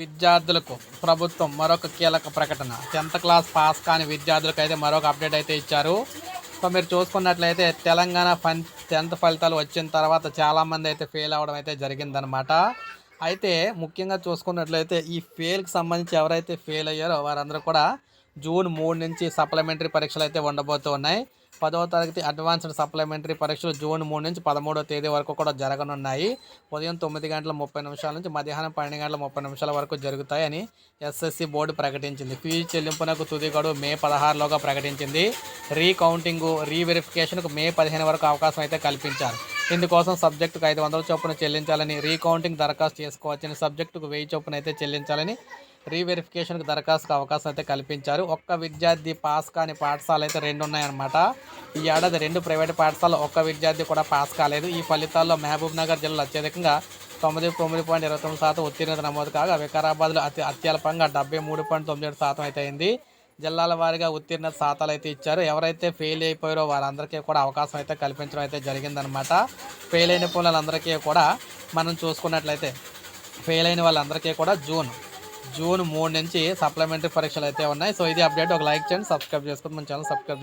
విద్యార్థులకు ప్రభుత్వం మరొక కీలక ప్రకటన. టెన్త్ క్లాస్ పాస్ కాని విద్యార్థులకు అయితే మరొక అప్డేట్ అయితే ఇచ్చారు. సో మీరు చూసుకున్నట్లయితే తెలంగాణ ఫన్ టెన్త్ ఫలితాలు వచ్చిన తర్వాత చాలామంది అయితే ఫెయిల్ అవ్వడం అయితే జరిగిందనమాట అయితే ముఖ్యంగా చూసుకున్నట్లయితే ఈ ఫెయిల్కి సంబంధించి ఎవరైతే ఫెయిల్ అయ్యారో వారందరూ కూడా జూన్ మూడు నుంచి సప్లిమెంటరీ పరీక్షలు అయితే ఉండబోతూ ఉన్నాయి. పదవ తరగతి అడ్వాన్స్డ్ సప్లిమెంటరీ పరీక్షలు జూన్ మూడు నుంచి పదమూడవ తేదీ వరకు కూడా జరగనున్నాయి. ఉదయం తొమ్మిది గంటల ముప్పై నిమిషాల నుంచి మధ్యాహ్నం పన్నెండు గంటల ముప్పై నిమిషాల వరకు జరుగుతాయని ఎస్ఎస్సి బోర్డు ప్రకటించింది. ఫీజు చెల్లింపునకు తుది గడువు మే పదహారులోగా ప్రకటించింది. రీకౌంటింగ్ రీవెరిఫికేషన్కు మే పదిహేను వరకు అవకాశం అయితే కల్పించారు. ఇందుకోసం సబ్జెక్టుకు ఐదు వందల చొప్పున చెల్లించాలని రీకౌంటింగ్ దరఖాస్తు చేసుకోవచ్చని సబ్జెక్టుకు వెయ్యి చొప్పున అయితే చెల్లించాలని రీవెరిఫికేషన్కి దరఖాస్తుకు అవకాశం అయితే కల్పించారు. ఒక్క విద్యార్థి పాస్ కాని పాఠశాలలు అయితే రెండు ఉన్నాయన్నమాట ఈ ఏడాది రెండు ప్రైవేట్ పాఠశాల ఒక్క విద్యార్థి కూడా పాస్ కాలేదు. ఈ ఫలితాల్లో మహబూబ్ నగర్ జిల్లాలో అత్యధికంగా తొమ్మిది తొమ్మిది పాయింట్ ఇరవై తొమ్మిది శాతం ఉత్తీర్ణత నమోదు కాగా వికారాబాద్లో అతి అత్యల్పంగా డెబ్బై మూడు పాయింట్ తొమ్మిది ఏడు శాతం అయితే అయింది జిల్లాల వారీగా ఉత్తీర్ణత శాతాలు అయితే ఇచ్చారు. ఎవరైతే ఫెయిల్ అయిపోయారో వారందరికీ కూడా అవకాశం అయితే కల్పించడం అయితే జరిగిందనమాట ఫెయిల్ అయిన పిల్లలందరికీ కూడా మనం చూసుకున్నట్లయితే ఫెయిల్ అయిన వాళ్ళందరికీ కూడా జూన్ జూన్ మూడు నుంచి సప్లిమెంటరీ పరీక్షలు అయితే ఉన్నాయి. సో ఇది అప్డేట్ ఒక లైక్ చేయండి సబ్స్క్రైబ్ చేసుకుని మన ఛానల్ సబ్స్క్రైబ్